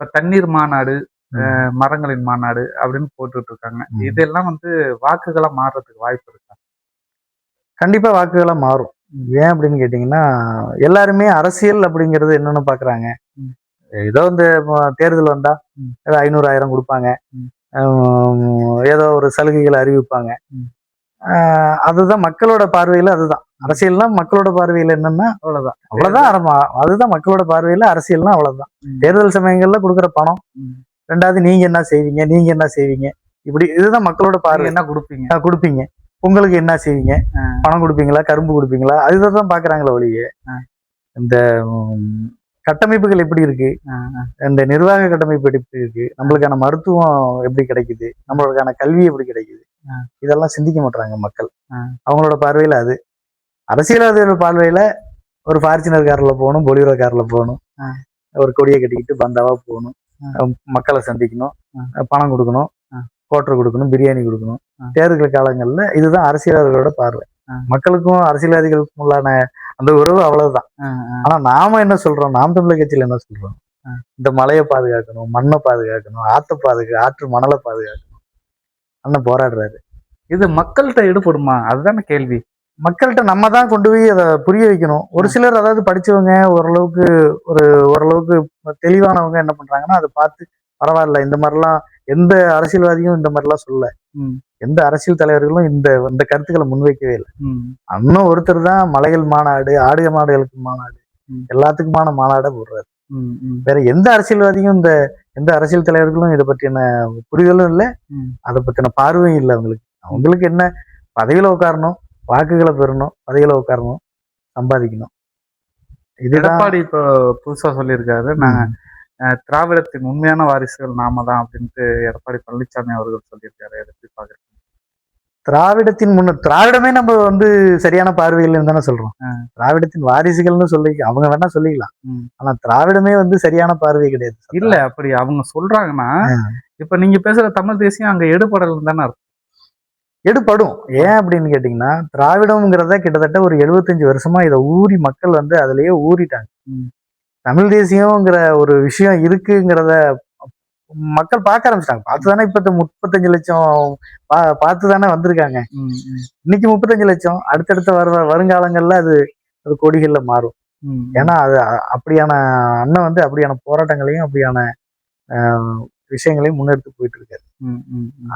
இப்ப தண்ணீர் மாநாடு மரங்களின் மாநாடு அப்படின்னு போட்டுட்டு இருக்காங்க. இதெல்லாம் வந்து வாக்குகளா மாறுறதுக்கு வாய்ப்பு இருக்கா? கண்டிப்பா வாக்குகளா மாறும். ஏன் அப்படின்னு கேட்டீங்கன்னா எல்லாருமே அரசியல் அப்படிங்கிறது என்னன்னு பாக்குறாங்க. ம். ஏதோ இந்த தேர்தல் வந்தா. ஏதோ ஐநூறு ஆயிரம் கொடுப்பாங்க ஏதோ ஒரு சலுகைகளை அறிவிப்பாங்க. அதுதான் மக்களோட பார்வையில அதுதான். அரசியல்னா மக்களோட பார்வையில என்னன்னா அவ்வளவுதான். அவ்வளவுதான் ஆரம்பம். அதுதான் மக்களோட பார்வையில அரசியல்னா அவ்வளவுதான். தேர்தல் சமயங்கள்ல கொடுக்குற பணம். ரெண்டாவது நீங்க என்ன செய்வீங்க? நீங்க என்ன செய்வீங்க? இப்படி இதுதான் மக்களோட பார்வை. என்ன கொடுப்பீங்க? கொடுப்பீங்க. பொங்கலுக்கு என்ன செய்வீங்க. பணம் கொடுப்பீங்களா? கரும்பு கொடுப்பீங்களா? அதுதான் தான் பாக்குறாங்களே ஒழிய. இந்த கட்டமைப்புகள் எப்படி இருக்கு? இந்த நிர்வாக கட்டமைப்பு எப்படி இருக்கு? நம்மளுக்கான மருத்துவம் எப்படி கிடைக்குது? நம்மளுக்கான கல்வி எப்படி கிடைக்குது. இதெல்லாம் சிந்திக்க மாட்டாங்க மக்கள். அவங்களோட பார்வையில அது. அரசியல்வாதிகள் பார்வையில ஒரு ஃபார்ச்சுனர் கார்ல போகணும் பொலிரோ கார்ல போகணும். ஒரு கொடியை கட்டிக்கிட்டு பந்தாவா போகணும். மக்களை சந்திக்கணும். பணம் கொடுக்கணும். கோட்டர் கொடுக்கணும் பிரியாணி கொடுக்கணும். தேர்தல் காலங்கள்ல இதுதான் அரசியல்வாதிகளோட பார்வை. மக்களுக்கும் அரசியல்வாதிகளுக்கும் உள்ளான அந்த உறவு அவ்வளவுதான். ஆனா நாம என்ன சொல்றோம்? நாம் தமிழர் கட்சியில என்ன சொல்றோம். இந்த மலையை பாதுகாக்கணும் மண்ணை பாதுகாக்கணும் ஆத்தை பாதுகா ஆற்று மணலை பாதுகாக்கணும். அண்ணன் போராடுறாரு. இது மக்கள்கிட்ட ஈடுபடுமா? அதுதானே கேள்வி. மக்கள்கிட்ட நம்ம தான் கொண்டு போய் அதை புரிய வைக்கணும். ஒரு சிலர் அதாவது படிச்சவங்க ஓரளவுக்கு ஒரு ஓரளவுக்கு தெளிவானவங்க என்ன பண்றாங்கன்னா அதை பார்த்து பரவாயில்ல இந்த மாதிரிலாம் எந்த அரசியல்வாதியும் இந்த மாதிரிலாம் சொல்லல. ம். எந்த அரசியல் தலைவர்களும் இந்த இந்த கருத்துக்களை முன்வைக்கவே இல்லை. ம், அண்ணன் ஒருத்தர் தான் மலைகள் மாநாடு ஆடு மாடுகளுக்கு மாநாடு. எல்லாத்துக்குமான மாநாடை போடுறாரு. வேற எந்த அரசியல்வாதியும் இந்த எந்த அரசியல் தலைவர்களும் இதை பற்றின புரிதலும் இல்லை. அதை பத்தின பார்வையும் இல்லை அவங்களுக்கு. அவங்களுக்கு என்ன? பதவியில உட்காரணும் வாக்குகளை பெறணும் பதவியில உட்காரணும் சம்பாதிக்கணும். இதுதான் எடப்பாடி இப்போ புதுசா சொல்லியிருக்காரு நாங்க அஹ், திராவிடத்தின் உண்மையான வாரிசுகள் நாம தான் அப்படின்ட்டு எடப்பாடி பழனிசாமி அவர்கள் சொல்லியிருக்காரு எப்படி பாக்குறீங்க திராவிடத்தின் முன்ன திராவிடமே நம்ம வந்து சரியான பார்வையில் தானே சொல்றோம். திராவிடத்தின் வாரிசுகள்னு சொல்லி அவங்க வேணா சொல்லிக்கலாம். ஆனா திராவிடமே வந்து சரியான பார்வை கிடையாது இல்ல அப்படி அவங்க சொல்றாங்கன்னா. இப்ப நீங்க பேசுற தமிழ் தேசியம் அங்க எடுபடல் தானே அர்த்தம் எடுபடும் ஏன் அப்படின்னு கேட்டீங்கன்னா திராவிடம்ங்கிறத கிட்டத்தட்ட ஒரு எழுபத்தஞ்சு வருஷமா இதை ஊறி மக்கள் வந்து அதுலயே ஊறிட்டாங்க. தமிழ் தேசியம்ங்கிற ஒரு விஷயம் இருக்குங்கிறத மக்கள் பார்க்க ஆரம்பிச்சிட்டாங்க. பார்த்து தானே இப்ப முப்பத்தஞ்சு லட்சம் பா- பார்த்து தானே வந்திருக்காங்க இன்னைக்கு முப்பத்தஞ்சு லட்சம் அடுத்தடுத்த வர வருங்காலங்கள்ல அது அது கோடிகள்ல மாறும். ஏன்னா அது அப்படியான அண்ணன் வந்து அப்படியான போராட்டங்களையும் அப்படியான விஷயங்களையும் முன்னெடுத்து போயிட்டு இருக்காரு.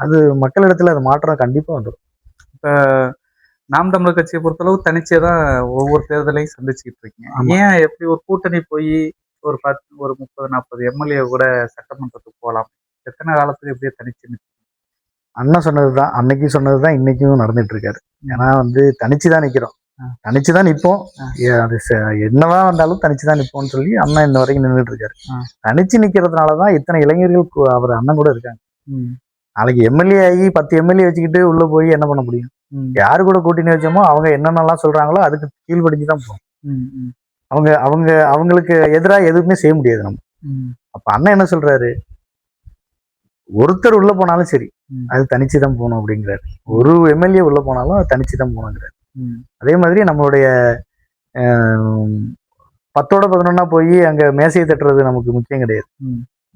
அது மக்களிடத்துல அது மாற்றம் கண்டிப்பா வந்துடும் இப்ப நாம் தமிழர் கட்சியை பொறுத்தளவு தனிச்சே தான் ஒவ்வொரு தேர்தலையும் சந்திச்சுக்கிட்டு இருக்கீங்க. ஏன் எப்படி ஒரு கூட்டணி போய் ஒரு பத்து ஒரு முப்பது நாற்பது எம்எல்ஏ கூட சட்டமன்றத்துக்கு போகலாம் எத்தனை காலத்துக்கு எப்படியே தனிச்சு நிக்க- அண்ணன் சொன்னதுதான். அன்னைக்கு சொன்னதுதான் இன்னைக்கும் நடந்துட்டு இருக்காரு ஏன்னா வந்து தனிச்சு தான் நிக்கிறோம். ஆ. தனிச்சு தான். ஏ- அது என்னவா வந்தாலும் தனிச்சு தான் நிப்போம்னு சொல்லி அண்ணன் இன்ன வரைக்கும் நின்றுட்டு இருக்காரு. தனிச்சு நிக்கிறதுனாலதான் இத்தனை இளைஞர்கள் அவர் அண்ணன் கூட இருக்காங்க. நாளைக்கு எம்எல்ஏ ஆகி பத்து எம்எல்ஏ வச்சுக்கிட்டு உள்ள போய் என்ன பண்ண முடியும்? யாரு கூட கூட்டணி வச்சோமோ அவங்க என்னென்னலாம் சொல்றாங்களோ அதுக்கு கீழ்படிஞ்சு தான் போகும் அவங்க அவங்க அவங்களுக்கு எதிராக எதுவுமே செய்ய முடியாது நம்ம. அப்ப அண்ணன் என்ன சொல்றாரு? ஒருத்தர் உள்ள போனாலும் சரி. அது தனிச்சு தான் போகணும் அப்படிங்கிறாரு. ஒரு எம்எல்ஏ உள்ள போனாலும் அது தனிச்சு தான் போகணுங்கிறாரு அதே மாதிரி நம்மளுடைய பத்தோட பதினொன்னா போய் அங்க மேசையை தட்டுறது நமக்கு முக்கியம் கிடையாது.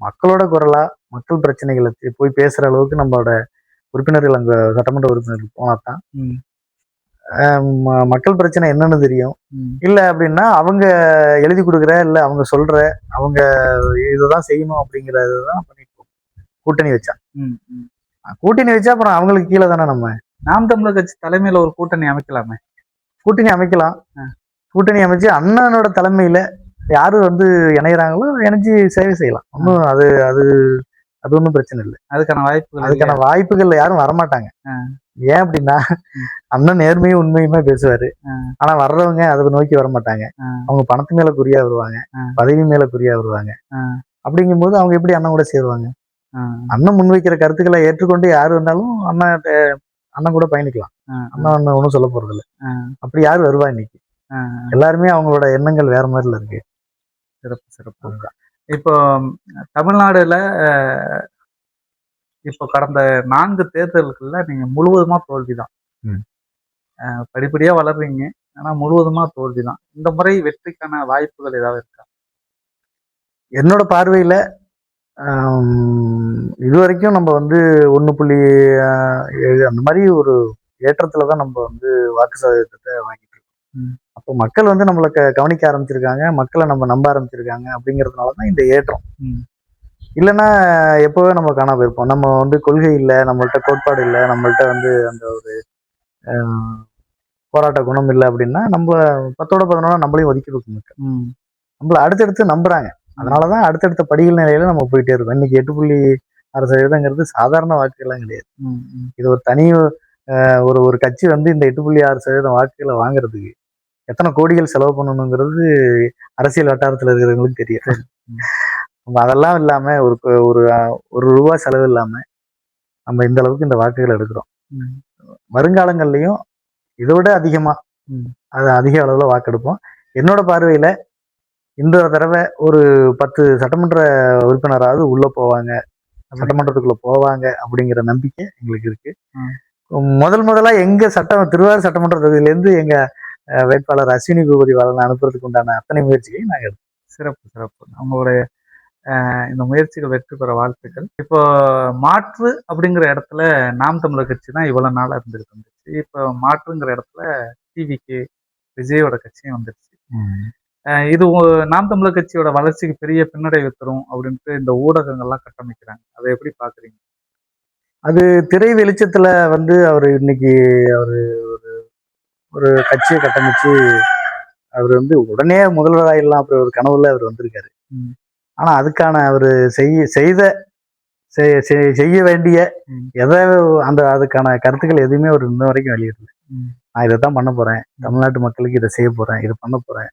மக்களோட குரலா மக்கள் பிரச்சனைகளை போய் பேசுற அளவுக்கு நம்மளோட உறுப்பினர்கள் அங்க சட்டமன்ற உறுப்பினர்கள் போனா தான் மக்கள் பிரச்சனை என்னன்னு தெரியும். இல்ல அப்படின்னா அவங்க எழுதி கொடுக்குற இல்ல அவங்க சொல்ற அவங்க இதுதான் செய்யணும் அப்படிங்கறதுதான் பண்ணிட்டு போகும். கூட்டணி வச்சா. கூட்டணி வச்சா அப்புறம் அவங்களுக்கு கீழே தானே நம்ம? நாம் தமிழர் கட்சி தலைமையில ஒரு கூட்டணி அமைக்கலாமே? கூட்டணி அமைக்கலாம். கூட்டணி அமைச்சு அண்ணனோட தலைமையில யாரு வந்து இணையறாங்களோ இணைஞ்சு சேவை செய்யலாம். ஒன்றும் அது அது அது ஒன்றும் பிரச்சனை இல்லை. அதுக்கான வாய்ப்புகள் அதுக்கான வாய்ப்புகள் யாரும் வரமாட்டாங்க. ஏன் அப்படின்னா அண்ணன் நேர்மையும் உண்மையுமே பேசுவாரு. ஆனா வர்றவங்க அதை நோக்கி வர மாட்டாங்க ஆ. அவங்க பணத்து மேல குறியா வருவாங்க. பதவி மேல குறியா வருவாங்க. ஆ. அப்படிங்கும்போது அவங்க எப்படி அண்ணன் கூட சேருவாங்க? அண்ணன் முன்வைக்கிற கருத்துக்களை ஏற்றுக்கொண்டு யார் வந்தாலும் அண்ணன் அண்ணன் கூட பயணிக்கலாம். அண்ணன் அண்ணன் ஒன்றும் சொல்ல போறது இல்லை. அப்படி யார் வருவா இன்னைக்கு. எல்லாருமே அவங்களோட எண்ணங்கள் வேற மாதிரில இருக்கு. சிறப்பு சிறப்பு. இப்போ தமிழ்நாடுல இப்போ கடந்த நான்கு தேர்தல்கள்ல நீங்க முழுவதுமா தோல்விதான். படிப்படியா வளர்றீங்க. ஆனா முழுவதுமா தோல்விதான். இந்த முறை வெற்றிக்கான வாய்ப்புகள் ஏதாவது இருக்கா? என்னோட பார்வையில இது வரைக்கும் நம்ம வந்து ஒன்று புள்ளி ஏழு அந்த மாதிரி ஒரு ஏற்றத்துல தான் நம்ம வந்து வாக்கு சதவீதத்தை வாங்கிட்டு இருக்கோம். அப்போ மக்கள் வந்து நம்மளை க- கவனிக்க ஆரம்பிச்சிருக்காங்க. மக்களை நம்ம நம்ப ஆரம்பிச்சிருக்காங்க அப்படிங்கிறதுனால தான் இந்த ஏற்றம். இல்லைன்னா எப்போவே நம்ம காணாம போயிருப்போம். நம்ம வந்து கொள்கை இல்லை நம்மள்ட்ட கோட்பாடு இல்லை நம்மள்ட்ட வந்து அந்த ஒரு போராட்ட குணம் இல்லை அப்படின்னா நம்ம பத்தோட பதினொன்னா நம்மளையும் ஒதுக்கி வைக்க மக்கள். ம். நம்மள அடுத்தடுத்து நம்புறாங்க. அதனாலதான் அடுத்தடுத்த படிகள் நிலையில நம்ம போயிட்டே இருக்கோம். இன்னைக்கு எட்டு புள்ளி ஆறு சதவீதங்கிறது சாதாரண வாக்குகள்லாம் கிடையாது. இது ஒரு தனி ஒரு ஒரு கட்சி வந்து இந்த எட்டு புள்ளி ஆறு சதவீதம் வாக்குகளை வாங்குறதுக்கு எத்தனை கோடிகள் செலவு பண்ணணுங்கிறது அரசியல் வட்டாரத்துல இருக்கிறவங்களுக்கு தெரியும். நம்ம அதெல்லாம் இல்லாம ஒரு ஒரு ஒரு ரூபா செலவு இல்லாம நம்ம இந்த அளவுக்கு இந்த வாக்குகள் எடுக்கிறோம். வருங்காலங்கள்லயும் இதை விட அதிகமா ம். அது அதிக அளவுல வாக்கெடுப்போம் என்னோட பார்வையில இந்த தடவை ஒரு பத்து சட்டமன்ற உறுப்பினராவது உள்ள போவாங்க சட்டமன்றத்துக்குள்ள போவாங்க அப்படிங்கிற நம்பிக்கை எங்களுக்கு இருக்கு. முதல் முதலா எங்க சட்டம் திருவாரூர் சட்டமன்ற தொகுதியில இருந்து எங்க அஹ், வேட்பாளர் அஸ்வினி பூபதி வாழன் அனுப்புறதுக்கு உண்டான அத்தனை முயற்சிகளையும் நாங்க எடுத்தோம். சிறப்பு சிறப்பு. உங்களுடைய அஹ், இந்த முயற்சிகள் வெற்றி பெற வாழ்த்துக்கள். இப்போ மாற்று அப்படிங்கிற இடத்துல நாம் தமிழர் கட்சி தான் இவ்வளவு நாளா இருந்துகிட்டு இருந்துச்சு. இப்போ மாற்றுங்கிற இடத்துல டிவிக்கு விஜயோட கட்சியும் வந்துருச்சு. இது நாம் தமிழர் கட்சியோட வளர்ச்சிக்கு பெரிய பின்னடைவு தரும் அப்படின்ட்டு இந்த ஊடகங்கள்லாம் கட்டமைக்கிறாங்க. அதை எப்படி பாக்குறீங்க? அது திரை வெளிச்சத்துல வந்து அவர் இன்னைக்கு அவரு ஒரு கட்சியை கட்டமைச்சு அவர் வந்து உடனே முதல்வராயிடலாம் அப்படி ஒரு கனவுல அவர் வந்திருக்காரு. ஆனா அதுக்கான அவர் செய்ய செய்த செய்- செய்- செய்ய வேண்டிய. எதை அந்த அதுக்கான கருத்துக்கள் எதுவுமே அவர் இன்ன வரைக்கும் வெளியிடல. நான் இதை தான் பண்ண போறேன் தமிழ்நாட்டு மக்களுக்கு இதை செய்ய போறேன் இதை பண்ண போறேன்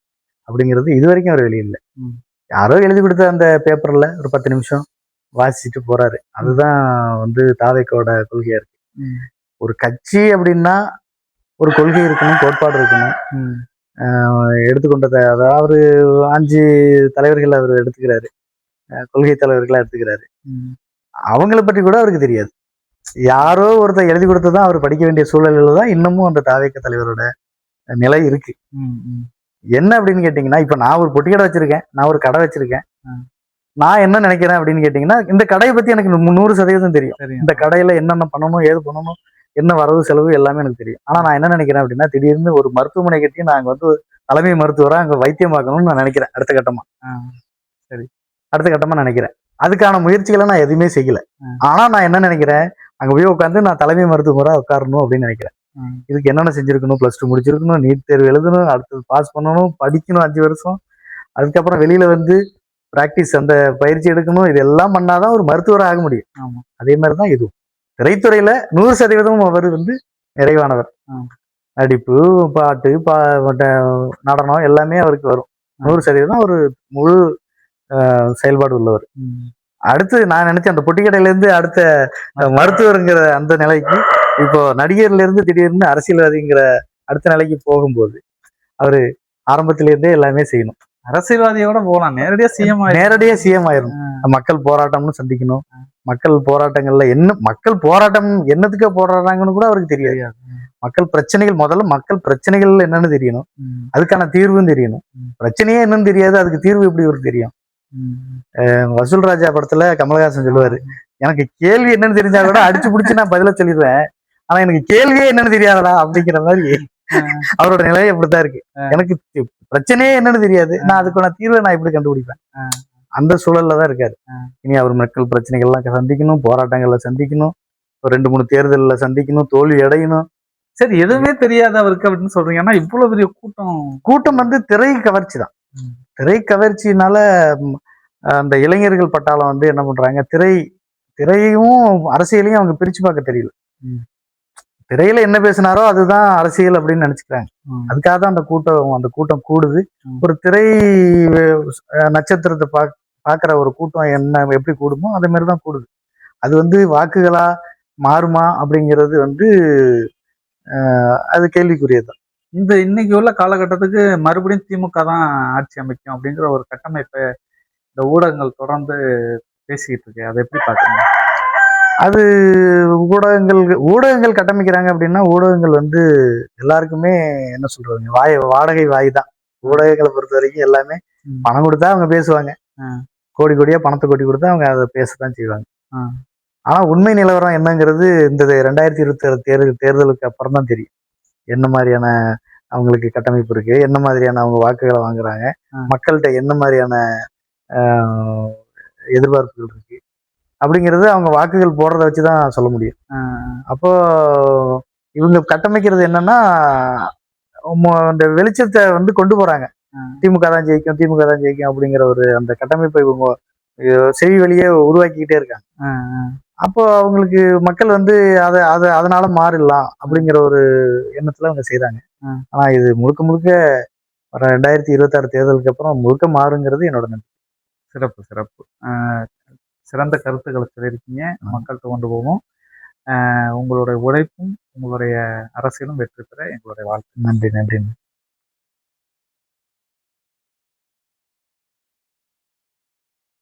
அப்படிங்கிறது இது வரைக்கும் அவர் வெளியிடல. யாரோ எழுதி கொடுத்த அந்த பேப்பர்ல ஒரு பத்து நிமிஷம் வாசிச்சுட்டு போறாரு அதுதான் வந்து தாவேக்கோட கொள்கையா இருக்கு. ஒரு கட்சி அப்படின்னா ஒரு கொள்கை இருக்கணும் கோட்பாடு இருக்கணும். எடுத்துக்கொண்டதை அதாவது அவரு அஞ்சு தலைவர்கள் அவர் எடுத்துக்கிறாரு. கொள்கை தலைவர்களா எடுத்துக்கிறாரு. அவங்கள பற்றி கூட அவருக்கு தெரியாது. யாரோ ஒருத்தர் எழுதி கொடுத்ததான் அவர் படிக்க வேண்டிய சூழலில் தான் இன்னமும் அந்த தாவேக்க தலைவரோட நிலை இருக்கு. என்ன அப்படின்னு கேட்டிங்கன்னா இப்போ நான் ஒரு பொட்டி கடை வச்சிருக்கேன் நான் ஒரு கடை வச்சிருக்கேன். நான் என்ன நினைக்கிறேன் அப்படின்னு கேட்டிங்கன்னா இந்த கடையை பத்தி எனக்கு நூறு சதவீதம் தெரியும். இந்த கடையில என்னென்ன பண்ணணும் ஏது பண்ணணும் என்ன வரவு செலவு எல்லாமே எனக்கு தெரியும். ஆனா நான் என்ன நினைக்கிறேன் அப்படின்னா திடீர்னு ஒரு மருத்துவமனை கட்டி நாங்க வந்து தலைமை மருத்துவரா அங்க வைத்தியம் பார்க்கணும்னு நான் நினைக்கிறேன் அடுத்த கட்டமா. ஆ. அடுத்த கட்டமா நினைக்கிறேன். அதுக்கான முயற்சிகளை நான் எதுவுமே செய்யல. ஆ. ஆனா நான் என்ன நினைக்கிறேன் அங்க போய் உட்காந்து நான் தலைமை மருத்துவரா உட்காரணும் அப்படின்னு நினைக்கிறேன். இதுக்கு என்னென்ன செஞ்சிருக்கணும் ப்ளஸ் டூ முடிச்சிருக்கணும் நீட் தேர்வு எழுதணும் அடுத்தது பாஸ் பண்ணணும் படிக்கணும் அஞ்சு வருஷம். அதுக்கப்புறம் வெளியில வந்து பிராக்டிஸ் அந்த பயிற்சி எடுக்கணும் இதெல்லாம் பண்ணாதான் ஒரு மருத்துவர் ஆக முடியும். ஆமா. அதே மாதிரி தான் இதுவும். திரைத்துறையில நூறு சதவீதம் அவர் வந்து நிறைவானவர். நடிப்பு பாட்டு பா நடனம் எல்லாமே அவருக்கு வரும். நூறு சதவீதம் ஒரு முழு செயல்பாடு உள்ளவர். அடுத்து நான் நினைச்சேன் அந்த பொட்டி கடையில இருந்து அடுத்த மருத்துவருங்கிற அந்த நிலைக்கு இப்போ நடிகர்ல இருந்து திடீர்னு அரசியல்வாதிங்கிற அடுத்த நிலைக்கு போகும்போது அவரு ஆரம்பத்தில இருந்தே எல்லாமே செய்யணும். அரசியல்வாதியோட போலாம். நேரடியா சிஎம் நேரடியா சிஎம் ஆயிரும். மக்கள் போராட்டம்னு சந்திக்கணும். மக்கள் போராட்டங்கள்ல என்ன மக்கள் போராட்டம் என்னத்துக்கு போராடுறாங்கன்னு கூட அவருக்கு தெரியாது. மக்கள் பிரச்சனைகள் முதல்ல மக்கள் பிரச்சனைகள் என்னன்னு தெரியணும். அதுக்கான தீர்வும் தெரியணும். பிரச்சனையே என்னன்னு தெரியாது அதுக்கு தீர்வு எப்படி ஒரு தெரியும்? வசூல் ராஜா படத்துல கமலஹாசன் சொல்லுவாரு எனக்கு கேள்வி என்னன்னு தெரிஞ்சா கூட அடிச்சு புடிச்சு நான் பதில சொல்லிடுவேன். ஆனா எனக்கு கேள்வியே என்னன்னு தெரியாதடா அப்படிங்கிற மாதிரி அவரோட நிலை அப்படித்தான் இருக்கு. எனக்கு பிரச்சனையே என்னன்னு தெரியாது. நான் அதுக்கான தீர்வை நான் எப்படி கண்டுபிடிப்பேன். அந்த சூழல்ல தான் இருக்காரு. இனி அவர் மக்கள் பிரச்சனைகள்லாம் சந்திக்கணும் போராட்டங்கள்ல சந்திக்கணும் ஒரு ரெண்டு மூணு தேர்தல்ல சந்திக்கணும் தோல்வி அடையணும். சரி எதுவுமே தெரியாது அவருக்கு அப்படின்னு சொல்றீங்க. ஆனா இவ்வளவு பெரிய கூட்டம். கூட்டம் வந்து திரை கவர்ச்சி தான். திரை கவர்ச்சினால அந்த இளைஞர்கள் பட்டாளம் வந்து என்ன பண்றாங்க? திரை திரையும் அரசியலையும் அவங்க பிரிச்சு பார்க்க தெரியல. திரையில என்ன பேசினாரோ அதுதான் அரசியல் அப்படின்னு நினைச்சுக்கிறாங்க. அதுக்காக தான் அந்த கூட்டம் அந்த கூட்டம் கூடுது. ஒரு திரை நட்சத்திரத்தை பாக் பார்க்குற ஒரு கூட்டம் என்ன எப்படி கூடுமோ அதே மாதிரி தான் கூடுது. அது வந்து வாக்குகளா மாறுமா அப்படிங்கிறது வந்து அது கேள்விக்குரியது. இந்த இன்னைக்கு உள்ள காலகட்டத்துக்கு மறுபடியும் திமுக தான் ஆட்சி அமைக்கும் அப்படிங்கிற ஒரு கட்டமைப்பை இந்த ஊடகங்கள் தொடர்ந்து பேசிக்கிட்டு இருக்கு. அதை எப்படி பாக்குறீங்க? அது ஊடகங்கள் ஊடகங்கள் கட்டமைக்கிறாங்க அப்படின்னா ஊடகங்கள் வந்து எல்லாருக்குமே என்ன சொல்றாங்க வாய் வாடகை வாய் தான் ஊடகங்களை பொறுத்த வரைக்கும் எல்லாமே. பணம் கொடுத்தா அவங்க பேசுவாங்க. கோடி கோடியா பணத்தை கொட்டி கொடுத்து அவங்க அதை பேசத்தான் செய்வாங்க. ஆனா உண்மை நிலவரம் என்னங்கிறது இந்த ரெண்டாயிரத்தி இருபத்தி ஆறு தேர்தல் தேர்தலுக்கு அப்புறம் தான் தெரியும் என்ன மாதிரியான அவங்களுக்கு கட்டமைப்பு இருக்கு என்ன மாதிரியான அவங்க வாக்குகளை வாங்குறாங்க. மக்கள்கிட்ட என்ன மாதிரியான எதிர்பார்ப்புகள் இருக்கு அப்படிங்கிறது அவங்க வாக்குகள் போடுறத வச்சு தான் சொல்ல முடியும். அப்போ இவங்க கட்டமைக்கிறது என்னன்னா இந்த வெளிச்சத்தை வந்து கொண்டு போறாங்க. திமுக தான் ஜெயிக்கும் திமுக தான் ஜெயிக்கும் அப்படிங்கிற ஒரு அந்த கட்டமைப்பை இவங்க செவி வழியே உருவாக்கிக்கிட்டே இருக்காங்க. அப்போ அவங்களுக்கு மக்கள் வந்து அதை அதை அதனால மாறிடலாம் அப்படிங்கிற ஒரு எண்ணத்துல அவங்க செய்றாங்க. ஆ. ஆனா இது முழுக்க முழுக்க வர ரெண்டாயிரத்தி இருபத்தாறு தேர்தலுக்கு அப்புறம் முழுக்க மாறுங்கிறது என்னோட நம்பிக்கை. சிறப்பு சிறப்பு. சிறந்த கருத்துக்களை சொல்லியிருக்கீங்க மக்கள்கிட்ட கொண்டு போவோம். உங்களுடைய உழைப்பும் உங்களுடைய அரசியலும் வெற்றி பெற எங்களுடைய வாழ்த்து நன்றி நன்றி.